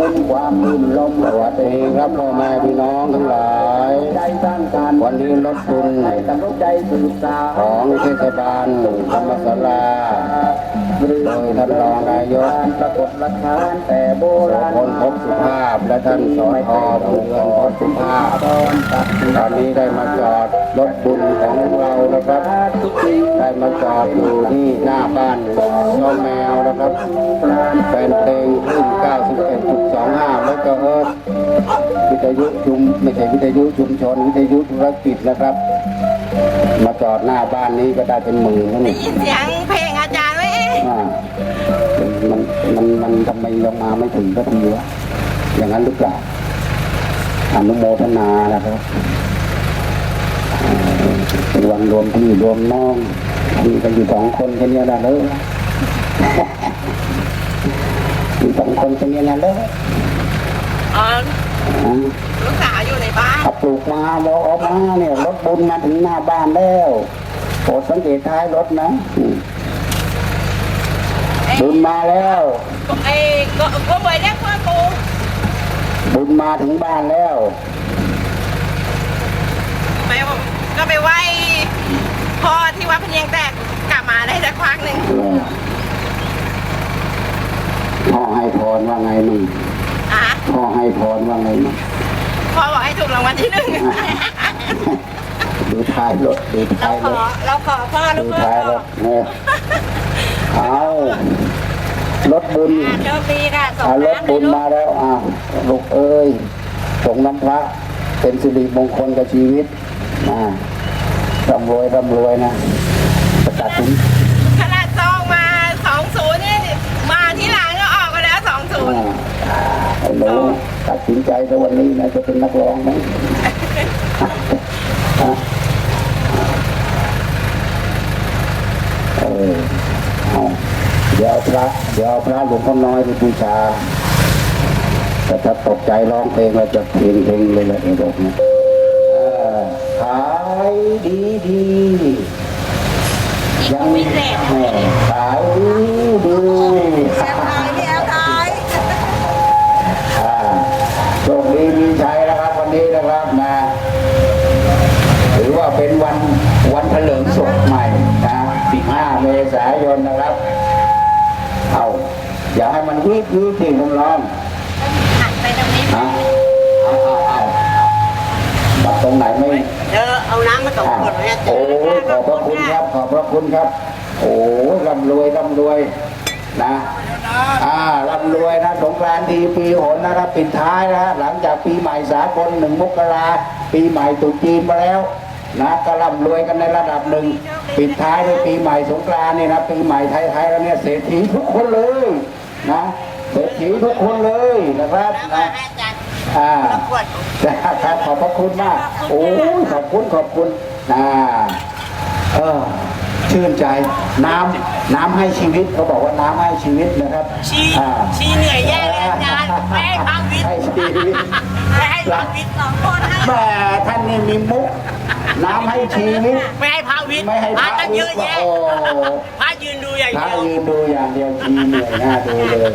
มุนความมุ่นลมสวัสดีครับพ่อแม่พี่น้องทั้งหลายใจสร้างการวันนี้รถคุณให้กำลังใจสืบสาของเทศบาลธรรมศาลา โดยท่านรองนายกปรากฏหลักฐานแต่โบราณพลพบสุภาพและท่านสอนทอผู้เรือนพบสุภาพตอนนี้ได้มาจอดรถบุญของเรานะครับได้มาจอดอยู่ที่หน้าบ้านช่องแมวนะครับแฟนเพลงขึ้น91.25แล้วก็เอิร์ธวิทยุชุมไม่ใช่วิทยุชุมชนวิทยุธุรกิจนะครับ มาจอดหน้าบ้านนี้ก็ได้เป็นหมื่นแล้วนี่ยินเสียงเพลงอาจารย์ มอ่ามันมันมันทำไมยังมาไม่ถึงสักทีวะอย่างนั้นหรือเปล่าอนุโมทนานะครับอ่าเป็นวันรวมพี่รวมน้องมีกันอยู่สองคนแค่เนี้ยนะเลยมีสองคนแค่เนี้ยนะเลยอ๋ออ่าลูกสาวอยู่ในบ้านขับปลูกมาบอกออกมาเนี่ยรถบุญมาถึงหน้าบ้านแล้วโปรดสังเกตท้ายรถนะอืม บุญมาแล้ว ไอ้ก็ก็ไปเรียกพ่อปูบุญมาถึงบ้านแล้ว ไปก็ไปไหว้พ่อที่วัดพะเนียงแตกกลับมาได้สักพักหนึ่งพ่อให้พรว่าไงมึงอะพ่อให้พรว่าไงมึงพ่อบอกให้ถูกรางวัลที่หนึ่งดูท้ายรถดูเราท้ายขรอถเราขอพ่อลูดูกพ่อท้ายรถเนี่ย เอารถบุญอะโชคดีค่ะส่งเอารถน้ำบุญลูกมาแล้วอ้าวลูกเอ้ยส่งน้ำพระ เป็นสิริมงคลกับชีวิตอ่าร่ำรวยร่ำรวยนะประกาศถึงขนาดซองมาสองศูนย์นี่มาที่หลังก็ออกมาแล้วสองศูนย์อ่าไอ้หนูตัดสินใจในวันนี้นะจะเป็นนักร้องไหม ฮะเออเอาเดี๋ยว เดี๋ยวเอาพระหลวงพ่อน้อยไปบูชา แต่ถ้าตกใจร้องเพลงเราจะเพลงเพลงเลยละเองบอกนะขายดีดียังพิเศษแม่ขายดีดีแอบถ่ายแอบถ่ายโชคดีมีชัยนะครับวันนี้นะครับนะถือว่าเป็นวันวันเถลิงศพใหม่นะ15เมษายนนะครับ เอาอย่าให้มันวีดวีดที่น้องหันไปตรงนี้ๆนะเอาเอาเอาบัดตรงไหนไม่เออเอาน้ำมาส่งอะขวดไว้โอ้ยขอบพระคุณครับขอบพระคุณครับ โอ้ยร่ำรวยร่ำรวยนะอ่าร่ำรวยนะสงกรานต์ดีปีหนนะครับปิดท้ายนะหลังจากปีใหม่สากลหนึ่งมกราปีใหม่ตรุษจีนมาแล้ว นะก็ร่ำรวยกันในระดับหนึ่ง ปิดท้ายด้วยปีใหม่สงกรานต์เนี่ยนะปีใหม่ไทยๆแล้วเนี่ยเศรษฐีทุกคนเลยนะเศรษฐีทุกคนเลยนะครับมานะให้อาจารย์อ่าขวดครับขอบพระคุณมาก โอ้ยขอบคุณขอบคุณอ่าเออ ชื่นใจน้ำน้ำให้ชีวิตเขาบอกว่าน้ำให้ชีวิตนะครับชี้อ่าชี้เหนื่อยแย่เลยอาจารย์ไม่ให้พังวิทย์ให้ชีวิตไม่ให้พังวิทย์สองคนให้แม่ท่านนี่มีมุก น้ำให้ชีวิต ไม่ให้พังวิทย์ไม่ให้พพระระตั้งเยอะแยะโอ้พระยืนดูอย่างพระเดียว ยืนดูอย่างเดียวชีเหนื่อยหน้าดูเลย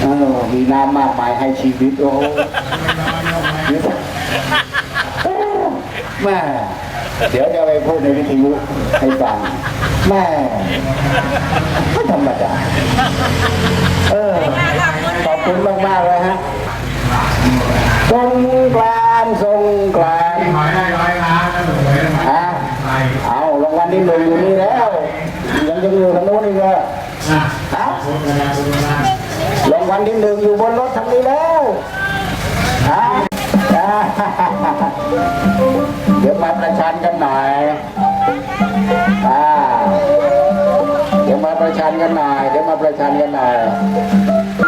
เออมีน้ำมากมายให้ชีวิตโอ้แม่ เดี๋ยวจะไปพูดในวิทยุให้ฟังแม่ไม่ธรรมดาเออขอบคุณมากๆเลยฮะสงกรานต์สงกรานต์ร้อยได้ร้อยล้านนะหนูไว้ทำไมฮะไปเอารางวัลที่หนึ่งอยู่นี่แล้ว ยังจะอยู่ทางโน้นอีกเหรออะฮะคุณเวลาคุณเวลารางวัลที่หนึ่งอยู่บนรถทางนี้แล้วฮะอ่า เดี๋ยวมาประชันกันหน่อยอ่าเดี๋ยวมาประชันกันหน่อย เดี๋ยวมาประชันกันหน่อย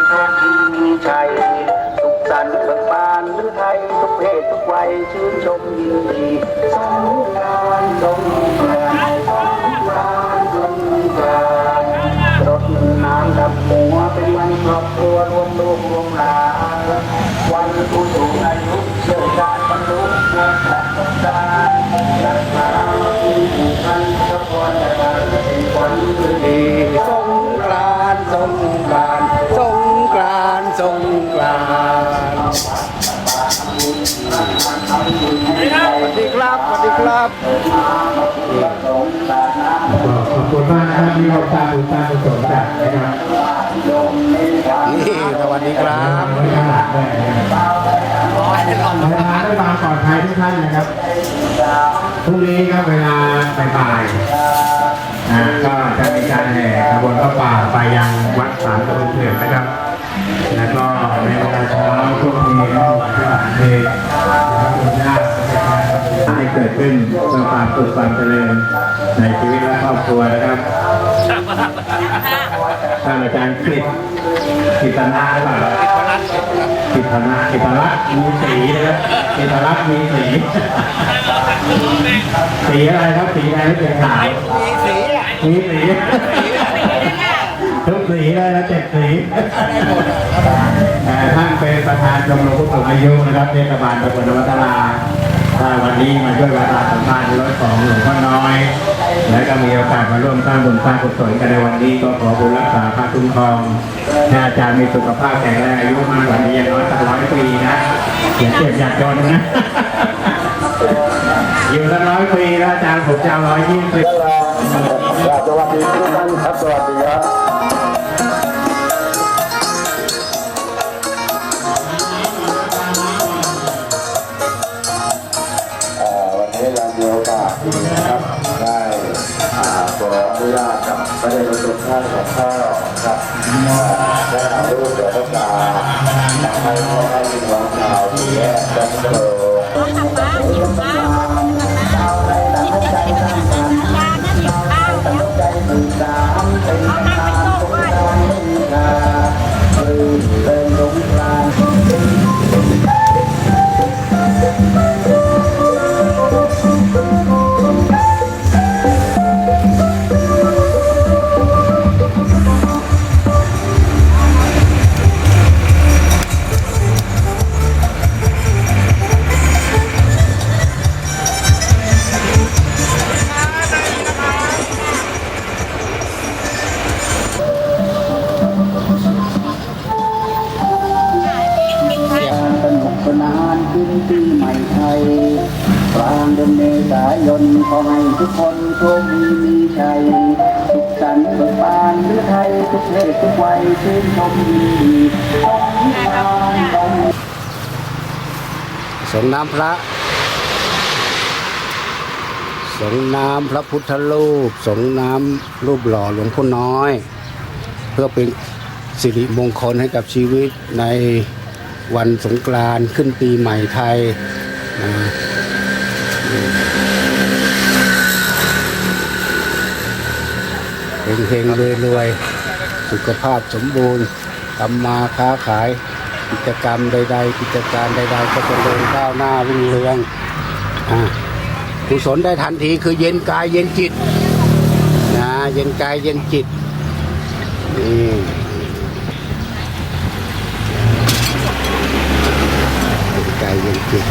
โชคดีมีชัยสุขสันต์เบิกบานหรือไทยทุกเพศทุกวัยชื่นชมยินดีสงกรานต์สงกรานต์สงกรานต์สงกรานต์รถน้ำดับหัวเป็นวันครอบครัวรวมลูกรวมหลานวันผู้สูง สงกรานต์รักษาที่ผูกพันทุกคนในวันเป็นวันดีสงกรานสงกรานสงกรานสสงกรานต์สวัสดีครับสวัสดีครับขอบคุณมากนะครับที่เราสร้างบุญสร้างกุศลจากนะครับนี่สวัสดีครับ ไว้ข้างหลังด้วยนะความปลอดภัยทุกท่านนะครับ พรุ่งนี้ครับเวลาบ่ายๆอ่าก็จะมีการแห่ขบวนพระป่าไปยังวัดสามตะบนเถื่อนนะครับ แล้วก็ในเวลาเช้าช่วงเพลงของทหารเพลงนะครับคุณญาติให้เกิดขึ้นเพื่อความสุขความเจริญในชีวิตและครอบครัวนะครับท่านอาจารย์กฤษกิตนาหรือเปล่า กิตนากิตรัตมีสีนะครับกิตรัตมีสีสีอะไรครับสีแดงหรือสีขาวมีสีสีทุกสีเลยนะเจ็ดสีเอ่ท่านเป็นประธานชมรมผู้สูงอายุนะครับเทศบาลตำบลนวัตลาวันนี้มาช่วยประชาสัมพันธ์รถของหลวงพ่อน ก็มีโอกาสมาร่วมสร้างบุญสร้างกุศลกันในวันนี้ก็ขอบุญรักษาพระคุ้มครองให้อาจารย์มีสุขภาพแข็งแรงอายุมากกว่านี้อย่างน้อยสักร้อยปีนะอย่าเจ็บอย่าจนนะอยู่สักร้อยปีแล้วอาจารย์ผมจะเอาร้อยยี่สิบสวัสดีทุกท่านครับสวัสดีครับ กับพระเดชพระคุณท่านของพ่อครับได้เอารูปเสือพระกาให้พ่อให้พี่น้องชาวที่แยกกันโตส เดือนเมษายนขอให้ทุกคนโชคดีมีชัยสุขสันต์เบิกบานหรือไทยทุกเพศทุกวัยชื่นชมยินดีต้องงานต้องสงน้ำพระ สงน้ำพระพุทธรูป สงน้ำรูปหล่อหลวงพ่อน้อย เพื่อเป็นสิริมงคลให้กับชีวิตในวันสงกรานต์ขึ้นปีใหม่ไทยนะ เฮงเฮงรวยรวยสุขภาพสมบูรณ์ทำมาค้าขาย กิจกรรมใด ๆ กิจการใด ๆ ก็จะเดินก้าวหน้ารุ่งเรืองอ่ากุศลได้ทันทีคือเย็นกายเย็นจิตนะเย็นกายเย็นจิตนี่เย็นกายเย็นจิต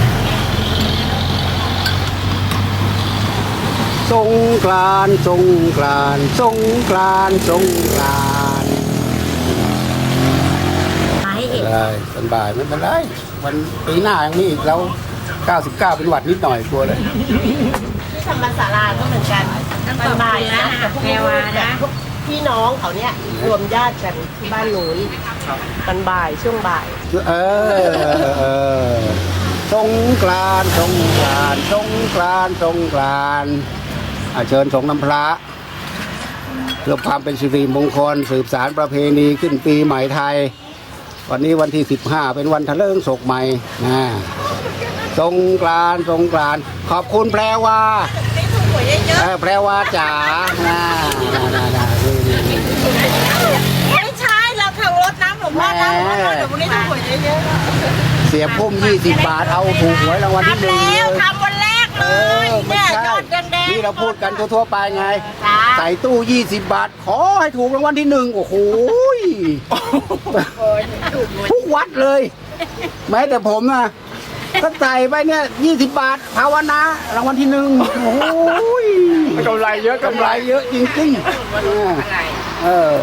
สงกรานต์สงกรานต์สงกรานต์สงกรานต์เลยเป็นบ่ายไม่เป็นไรวันปีหน้ายังมีอีกแล้ว99 เป็นหวัดนิดหน่อยกลัวเลยที่ธรรมศาลาก็เหมือนกันมันบ่ายนะแต่พวกนี้แบบพวกพี่น้องเขาเนี่ยรวมญาติกันที่บ้านหนูนมันบ่ายช่วงบ่าย เออเออเออสงกรานต์สงกรานต์สงกรานต์สงกรานต์ อะเชิญสงน้ำพระเพื่อความเป็นสิริมงคล สืบสารประเพณีขึ้นปีใหม่ไทย วันนี้วันที่ 15 เป็นวันทะเลิงศกใหม่นะสงกรานต์สงกรานต์ขอบคุณแพรวานี่ถูกหวยเยอะเออแพรวาจ๋านะนะนะนะนี่นี่นี่ๆไม่ใช่เราแถวรถน้ำหลวงพ่อน้ำหลวงพ่อน้ำเดี๋ยววันนี้ถูกหวยเยอะเสียพุ่ม 20 บาทเอาถูกหวยรางวัลๆที่หทำนึ่งแล้วเลยทำวันแรก เลเอยอไม่เนี่ยใช่ยอดแดงๆนี่เราพูดกันทั่วๆไปไงจ้าใส่ตู้ 20 บาท ขอให้ถูกรางวัลที่หนึ่งโอ้โหยทุกวัดเลย แม้แต่ผมนะก็ใส่ไปเนี่ย20บาท ภาวนา รางวัลที่หนึ่งโอ้โหยกำไรเยอะกำไรเยอะจริงๆเออเออ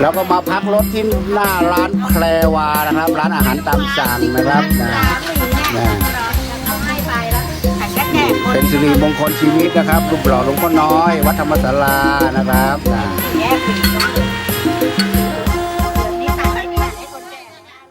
แล้วก็มาพักรถที่หน้าร้านแพรวานะครับ ร้านอาหารตามสั่งนะครับนะ เป็นสิริมงคลชีวิตนะครับรูปหล่อหลวงพ่อน้อย วัดธรรมศาลานะครับนะ